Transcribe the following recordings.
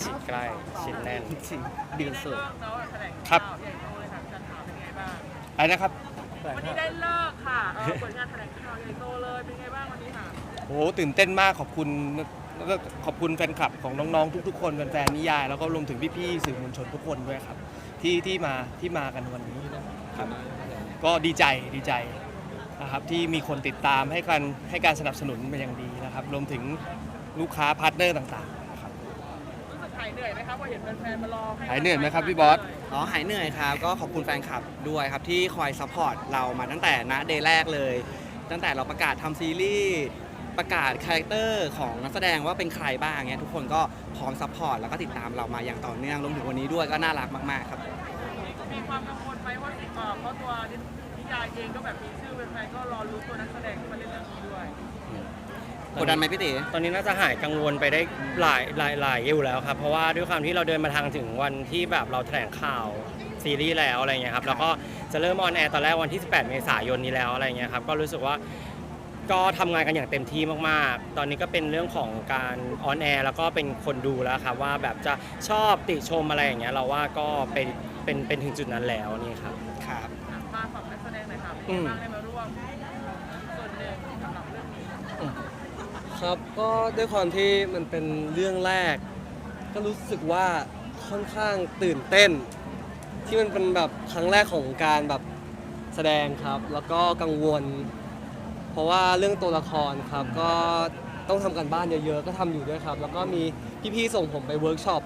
ชิ้นใกล้ชิ้นแน่นจริงดีสุดเลิกเนาะแถลงครับข่าวใหญ่โตเลยค่ะจันทร์เป็นไงบ้าง อะไรนะครับ วันนี้ได้เลิกค่ะเออผลงานแถลงข่าวใหญ่โตเลยเป็นไงบ้างวันนี้ค่ะ โอ้โหตื่นเต้นมากขอบคุณแล้วก็ขอบคุณแฟนคลับของน้องๆทุกๆคนแฟนๆนิยาย แล้วก็รวมถึงพี่ๆสื่อมวลชนทุกคนด้วยครับ ที่ที่มาที่มากันวันนี้นะครับ ก็ดีใจดีใจนะครับที่มีคนติดตามให้การให้การสนับสนุนเป็นอย่างดีนะครับ รวมถึงลูกค้าพาร์ทเนอร์ต่างๆนะครับ รู้สึกหายเหนื่อยไหมครับว่าเห็นแฟนๆมารอให้หายเหนื่อยไหมครับพี่บอส อ๋อหายเหนื่อยครับ ก็ขอบคุณแฟนคลับด้วยครับ ที่คอยซัพพอร์ตเรามาตั้งแต่ณเดย์แรกเลย ตั้งแต่เราประกาศทำซีรีส์ประกาศคาแรคเตอร์ของนักแสดงว่าเป็นใครบ้างเงี้ยทุกคนก็พร้อมซัพพอร์ตแล้วก็ติดตามเรามาอย่างต่อเนื่องรวมถึงวันนี้ด้วยก็น่ารักมากๆครับ มีความกังวลไหมว่าเอ่อเพราะตัวนิยายเองก็แบบมีชื่อแฟนๆก็รอรู้ตัวนักแสดงที่มาเล่นเรื่องนี้ด้วย กดดันไหมพี่ตีตอนนี้น่าจะหายกังวลไปได้หลายหลายหลายอยู่แล้วครับ เพราะว่าด้วยความที่เราเดินมาทางถึงวันที่แบบเราแถลงข่าวซีรีส์แล้วอะไรเงี้ยครับ แล้วก็จะเริ่มออนแอร์ตอนแรกวันที่ 18 เมษายนนี้แล้วอะไรเงี้ยครับ ก็รู้สึกว่าก็ทำงานกันอย่างเต็มที่มากๆ ตอนนี้ก็เป็นเรื่องของการออนแอร์แล้วก็เป็นคนดูแล้วครับว่าแบบจะชอบติชมอะไรอย่างเงี้ยเราว่าก็เป็นเป็นเป็นถึงจุดนั้นแล้วนี่ครับ ครับมาฝั่งนักแสดงหน่อยค่ะเป็นอืไงมบ้างได้มาร่วมส่วนหนึ่งสำหรับเรื่องนี้ ครับก็ด้วยความที่มันเป็นเรื่องแรก ก็รู้สึกว่าค่อนข้างตื่นเต้น ที่มันเป็นแบบครั้งแรกของการแบบแสดงครับ แล้วก็กังวล เพราะว่าเรื่องตัวละครครับก็ต้องทำกันบ้านเยอะๆ ก็ทำอยู่ด้วยครับ แล้วก็มีพี่ๆส่งผมไปเวิร์กช็อป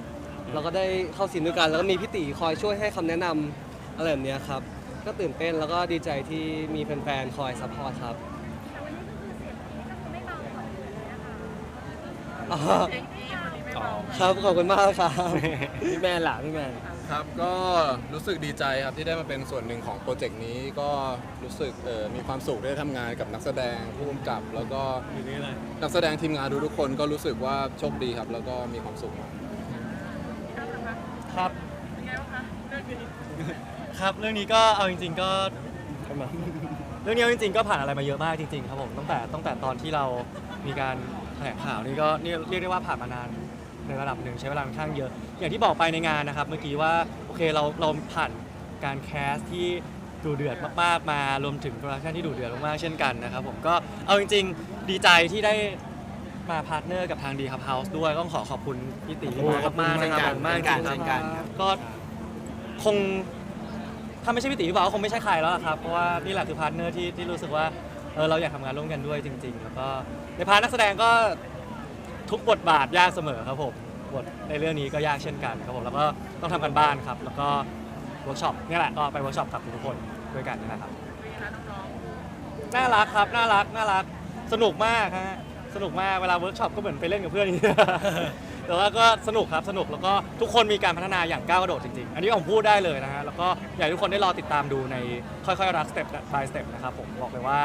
เราก็ได้เข้าซีนด้วยกัน แล้วก็มีพี่ตีคอยช่วยให้คำแนะนำอะไรแบบเนี้ยครับ ก็ตื่นเต้นแล้วก็ดีใจที่มีแฟนๆ คอยซัพพอร์ตครับ อ๋อเองอีฟวันนี้ไม่เบาครับขอบคุณมากครับพี่แมนหล่ะพี่แมน ครับก็รู้สึกดีใจครับที่ได้มาเป็นส่วนหนึ่งของโปรเจกต์นี้ก็รู้สึกเอ่อมีความสุขได้ทำงานกับนักแสดงผู้กำกับ แล้วก็นักแสดงทีมงานทุกๆคนก็รู้สึกว่าโชคดีครับ แล้วก็มีความสุขมาก ครับนะคะครับเป็นไงบ้างคะเรื่องนี้ครับเรื่องนี้ก็เอาจริง ๆ ก็เรื่องนี้เอาจริง ๆ ก็ผ่านอะไรมาเยอะมากจริง ๆ ครับผมตั้งแต่ตั้งแต่ตอนที่เรา มีการแถลงข่าวนี่ก็นี่เรียกได้ว่าผ่านมานานในระดับหนึ่งใช้เวลาค่อนข้างเยอะ อย่างที่บอกไปในงานนะครับ เมื่อกี้ว่าโอเคเราเราผ่านการแคสที่ดูเดือดมากๆมารวมถึงโปรดักชันที่ดูเดือดมากๆเช่นกันนะครับผมก็เอาจริง ๆ ดีใจที่ได้มาพาร์ทเนอร์กับทางดีครับเฮาส์ด้วยต้องขอขอบคุณพี่ตีโอ้มากๆนะครับผมมากจริงๆเช่นกันครับก็คงถ้าไม่ใช่พี่ตีพี่บ่าวก็คงไม่ใช่ใครแล้วล่ะครับเพราะว่านี่แหละคือพาร์ทเนอร์ที่ที่รู้สึกว่า เออเราอยากทำงานร่วมกันด้วยจริง ๆ แล้วก็ในพาร์ทนักแสดงก็ทุกบทบาทยากเสมอครับผมบทในเรื่องนี้ก็ยากเช่นกันครับผมแล้วก็ต้องทำกันบ้านครับ แล้วก็เวิร์กช็อปนี่แหละก็ไปเวิร์กช็อปกับทุกคนด้วยกันนี่แหละครับน่ารักครับน่ารักน่ารักสนุกมากฮะสนุกมากเวลาเวิร์กช็อปก็เหมือนไปเล่นกับเพื่อนอย่างนี้แต่ว่าก็สนุกครับสนุกแล้วก็ทุกคนมีการพัฒนาอย่างก้าวกระโดดจริงๆ อันนี้ผมพูดได้เลยนะฮะแล้วก็อยากให้ทุกคนได้รอติดตามดูในค่อยๆรักสเต็ป by สเต็ปนะครับผมบอกเลยว่า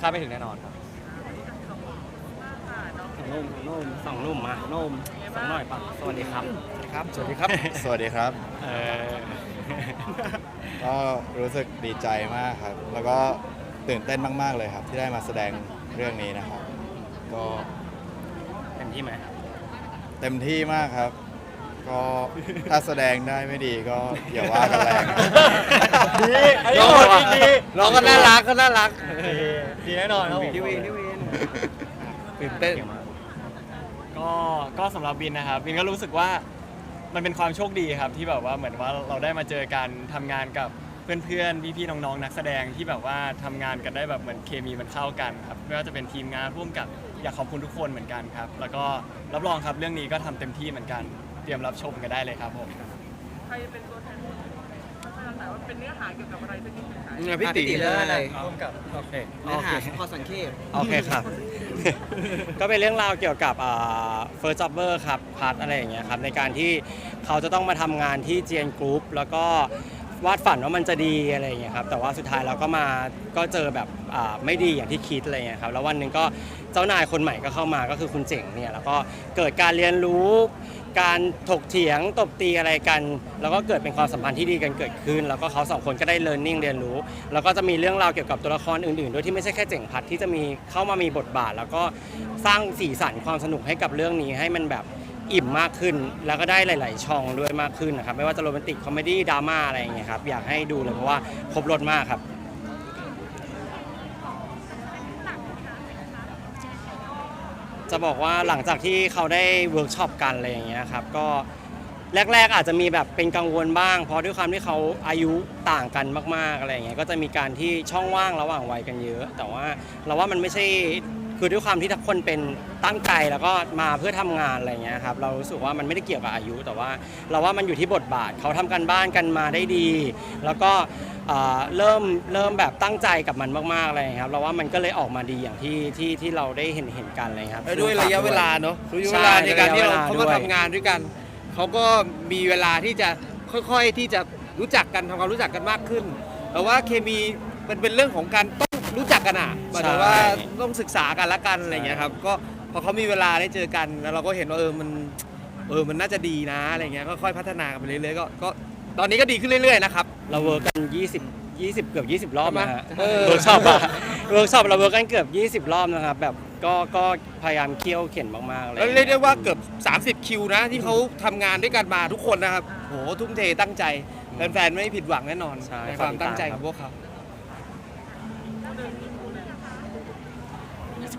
คาดไม่ถึงแน่นอนครับๆมากค่ะน้องนุ่มนุ่มสองนุ่มมานุ่มเป็นไงสับ้ากงหน่อยปะสวัสดีครับครับ สวัสดีครับ สวัสดีครับ เออก็รู้สึกดีใจมากครับ แล้วก็ตื่นเต้นมาก ๆ เลยครับ ที่ได้มาแสดงเรื่องนี้นะครับ ก็เต็มที่ไหม เต็มที่มากครับ ก็ถ้าแสดงได้ไม่ดีก็อย่าว่ากันแรงดีอันนี้โหดอีกดีน้องก็น่ารักก็น่ารักดีดีแน่นอนครับผมพี่วินพี่วินตื่นเต้นก็ก็สำหรับวินนะครับวินก็รู้สึกว่ามันเป็นความโชคดีครับที่แบบว่าเหมือนว่าเราได้มาเจอกันทำงานกับเพื่อนๆพี่ๆน้องๆนักแสดงที่แบบว่าทำงานกันได้แบบเหมือนเคมีมันเข้ากันครับไม่ว่าจะเป็นทีมงานร่วมกับอยากขอบคุณทุกคนเหมือนกันครับ แล้วก็รับรองครับเรื่องนี้ก็ทำเต็มที่เหมือนกัน เตรียมรับชมกันได้เลยครับผมใครเป็นตัวแทนไม่เป็นไรแต่ว่าเป็นเนื้อหาเกี่ยวกับอะไรสักนิดหนึงค่ะเนี่ยพี่อะตีพี่ตีเลย ร่วมกับโอเคเนื้อโอหาเคพอสังเกตโอเคครับ ก็เป็นเรื่องราวเกี่ยวกับเฟิร์สจ็อบเบอร์ครับพาร์ทอะไรอย่างเงี้ยครับ ในการที่เขาจะต้องมาทำงานที่เจียนกรุ๊ปแล้วก็วาดฝันว่ามันจะดีอะไรอย่างเงี้ยครับ แต่ว่าสุดท้ายเราก็มาก็เจอแบบอ่าไม่ดีอย่างที่คิดอะไรอย่างเงี้ยครับ แล้ววันหนึ่งก็เจ้านายคนใหม่ก็เข้ามาก็คือคุณเจ๋งเนี่ย แล้วก็เกิดการเรียนรู้ การถกเถียงตบตีอะไรกัน แล้วก็เกิดเป็นความสัมพันธ์ที่ดีกันเกิดขึ้น แล้วก็เขาสองคนก็ได้เรียนรู้เรียนรู้ แล้วก็จะมีเรื่องราวเกี่ยวกับตัวละครอื่นๆด้วยที่ไม่ใช่แค่เจ๋งพัดที่จะมีเข้ามามีบทบาท แล้วก็สร้างสีสันความสนุกให้กับเรื่องนี้ให้มันแบบอิ่มมากขึ้น แล้วก็ได้หลาย ๆ ช่องด้วยมากขึ้นนะครับไม่ว่าจะโรแมนติกคอมเมดี้ดราม่าอะไรอย่างเงี้ยครับอยากให้ดูเลยเพราะว่าครบรถมากครับ จะบอกว่าหลังจากที่เขาได้เวิร์กช็อปกันอะไรอย่างเงี้ยครับก็แรก ๆ อาจจะมีแบบเป็นกังวลบ้าง เพราะด้วยความที่เขาอายุต่างกันมากๆอะไรอย่างเงี้ยก็จะมีการที่ช่องว่างระหว่างวัยกันเยอะ แต่ว่าเราว่ามันไม่ใช่คือด้วยความที่ทุกคนเป็นตั้งใจแล้วก็มาเพื่อทำงานอะไรเงี้ยครับเรารู้สึกว่ามันไม่ได้เกี่ยวกับอายุ แต่ว่าเราว่ามันอยู่ที่บทบาทเขาทำกันบ้านกันมาได้ดี แล้วก็ เอ่อเริ่มเริ่มแบบตั้งใจกับมันมากๆอะไรอย่างเลยครับเราว่ามันก็เลยออกมาดีอย่างที่ที่ที่เราได้เห็นเห็นกันเลยครับแล้วด้วยระยะเวลาเนาะระยะใช่เวลาในการที่เราระยะเวลาเขาด้มาวยทำงานด้วยกันเขาก็มีเวลาที่จะค่อยๆที่จะรู้จักกันทำความรู้จักกันมากขึ้นแต่ว่าเคมีมันเป็นเรื่องของการต้องรู้จักกันอะหมายถึงว่าต้องศึกษากันละกันอะไรอย่างเงี้ยครับก็พอเขามีเวลาได้เจอกันแล้วเราก็เห็นว่าเออมันเออมันน่าจะดีนะอะไรเงี้ยก็ค่อยพัฒนากันไปเรื่อยๆก็ก็ ตอนนี้ก็ดีขึ้นเรื่อยๆนะครับ เราเวิร์กกัน 20 20 เกือบ 20 รอบนะฮะเออ เวิร์กช็อปอะเวิร์กช็อปเราเวิร์กกันเกือบ 20 รอบนะครับแบบก็ก็พยายามเคี่ยวเข็นมากๆเลยแล้วเรียกได้ว่าเกือบ 30 คิวนะ ที่เขาทำงานด้วยกันมาทุกคนนะครับโหทุ่มเทตั้งใจแฟนๆไม่ผิดหวังแน่นอนใช่ในความตั้งใจฝากติดตามของพวกเขา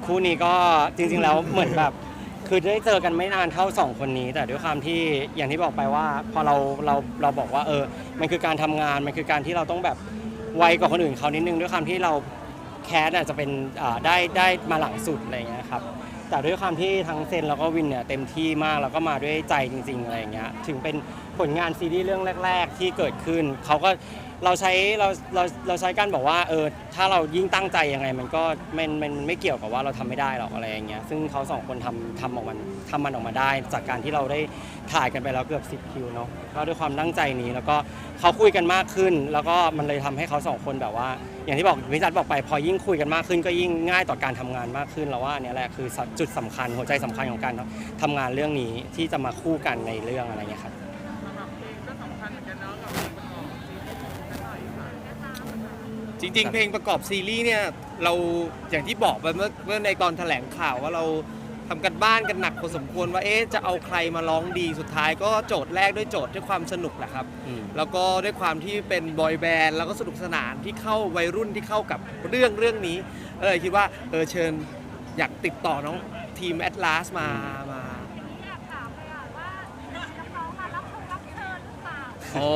คู่นี้ก็จริงๆแล้วเหมือนแบบ คือได้เจอกันไม่นานเท่าสองคนนี้ แต่ด้วยความที่อย่างที่บอกไปว่า พอเราเราเราบอกว่าเออ มันคือการทำงานมันคือการที่เราต้องแบบไวกว่าคนอื่นเขานิดนึงด้วยความที่เราแคสอาจจะเป็นอ่าได้ได้มาหลังสุดอะไรอย่างเงี้ยครับแต่ด้วยความที่ทั้งเซนแล้วก็วินเนี่ยเต็มที่มากแล้วก็มาด้วยใจจริงๆอะไรอย่างเงี้ยถึงเป็นผลงานซีรีส์เรื่องแรก ๆ ที่เกิดขึ้นเขาก็ เราใช้เราเราเราใช้การบอกว่าเออถ้าเรายิ่งตั้งใจยังไง มันก็มันมันมันไม่เกี่ยวกับว่าเราทำไม่ได้หรอกอะไรอย่างเงี้ยซึ่งเขาสองคนทำทำออกมันทำมันออกมาได้ จากการที่เราได้ถ่ายกันไปแล้วเกือบ10คิวเนาะก็ด้วยความตั้งใจนี้แล้วก็เขาคุยกันมากขึ้น แล้วก็มันเลยทำให้เขาสองคนแบบว่า อย่างที่บอกพิจัดบอกไปพอยิ่งคุยกันมากขึ้น ก็ยิ่งง่ายต่อการทำงานมากขึ้นแล้วว่าอันเนี้ยแหละคือจุดสำคัญหัวใจสำคัญของการทำงานเรื่องนี้ที่จะมาคู่กันในเรื่องอะไรเงี้ยครับ จริง ๆ เพลงประกอบซีรีส์เนี่ยเราอย่างที่บอกไปเมื่อเมื่อในตอนแถลงข่าวว่าเราทำกันบ้านกันหนักพอสมควรว่าเอ๊ะจะเอาใครมาร้องดีสุดท้ายก็โจทย์แรกด้วยโจทย์ด้วยความสนุกแหละครับ อืม แล้วก็ด้วยความที่เป็นบอยแบนด์แล้วก็สนุกสนานที่เข้าวัยรุ่นที่เข้ากับเรื่องเรื่องนี้เออคิดว่าเออเชิญอยากติดต่อน้องทีมแอตลาสมามาอยากถามเลยอะว่าน้องๆมารับคงรับเชิญหรือเปล่าโอ้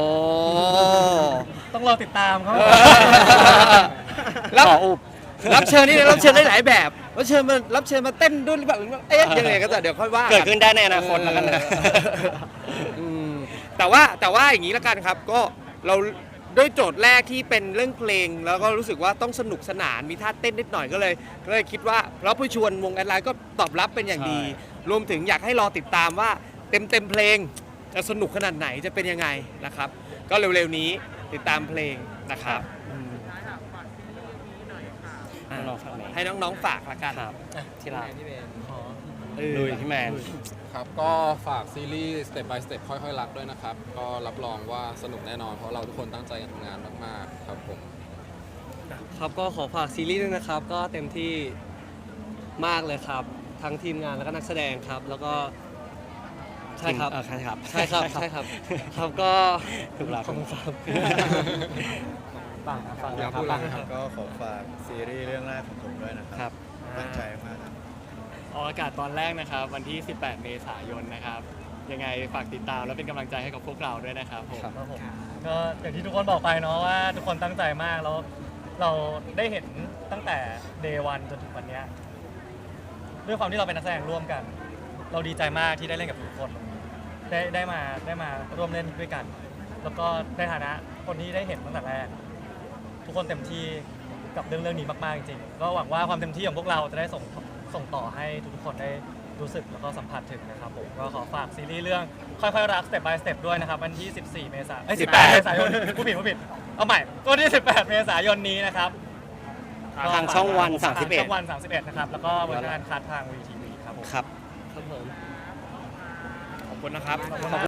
ต้องรอติดตามครับ รับขออุบ รับเชิญนี่รับเชิญได้หลายแบบรับเชิญมารับเชิญมาเต้นด้วยหรือเปล่าหรือว่าเอ๊ะยังไงก็แต่เดี๋ยวค่อยว่าเกิดขึ้นได้ในอนาคตแล้วกันนะ อืมแต่ว่าแต่ว่าอย่างนี้แล้วกันครับก็เราด้วยโจทย์แรกที่เป็นเรื่องเพลง แล้วก็รู้สึกว่าต้องสนุกสนานมีท่าเต้นนิดหน่อยก็เลยก็เลยคิดว่าเราไปชวนวงแอดไลน์ก็ตอบรับเป็นอย่างดีใช่รวมถึงอยากให้รอติดตามว่าเต็มเต็มๆเพลงจะสนุกขนาดไหนจะเป็นยังไงนะครับ ก็เร็วๆนี้ ติดตามเพลงนะครับอืมท้ายแบบฝากซีรีส์เรื่องนี้หน่อยค่ะอะน้องๆฝากไหม ให้น้องๆฝากละกันครับที่รักเออ ลุยพี่แมน ครับ ก็ฝากซีรีส์ Step by Step ค่อยๆ รักด้วยนะครับ ก็รับรองว่าสนุกแน่นอน เพราะเราทุกคนตั้งใจกันทำงานมากๆ ครับผม ครับก็ขอฝากซีรีส์ด้วยนะครับ ก็เต็มที่มากเลยครับ ทั้งทีมงานแล้วก็นักแสดงครับ แล้วก็ ใช่ครับ เออใช่ครับใช่ครับใช่ครับ ครับก็ถูกแล้วขอบคุณครับฟังฟังอยากครัพูบดอะไรครับก็ขอฝากซีรีส์เรื่องแรกของผมด้วยนะคครัรับตั้งใจมากครับ ออกอากาศตอนแรกนะครับ วันที่ 18 เมษายนนะครับ ยังไงฝากติดตามและเป็นกำลังใจให้กับพวกเราด้วยนะครับผม ครับผมก็อย่างที่ทุกคนบอกไปเนาะว่าทุกคนตั้งใจมากแล้วเราได้เห็นตั้งแต่ day one จนถึงวันเนี้ยด้วยความที่เราเป็นนักแสดงร่วมกัน เราดีใจมากที่ได้เล่นกับทุกคนได้ได้มาได้มาร่วมเล่นด้วยกัน แล้วก็ในฐานะคนที่ได้เห็นตั้งแต่แรกทุกคนเต็มที่กับเรื่องเรื่องนี้มากๆจริงๆก็หวังว่าความเต็มที่ของพวกเราจะได้ส่งส่งต่อให้ทุกๆคนได้รู้สึกแล้วก็สัมผัสถึงนะครับผมก็ขอฝากซีรีส์เรื่องค่อยๆรัก step by step ด้วยนะครับ วันที่ 14 เมษายนเอ้ย18 เมษายนผู้ผิดผู้ผิดเอาใหม่ก็ที่ 18 เมษายนนี้นะครับทางช่องวันทางช่อง31วัน 31 นะครับ แล้วก็บนงานคัดทางวีทีวีครับผมครับ ครับผม ขอบคุณนะครับ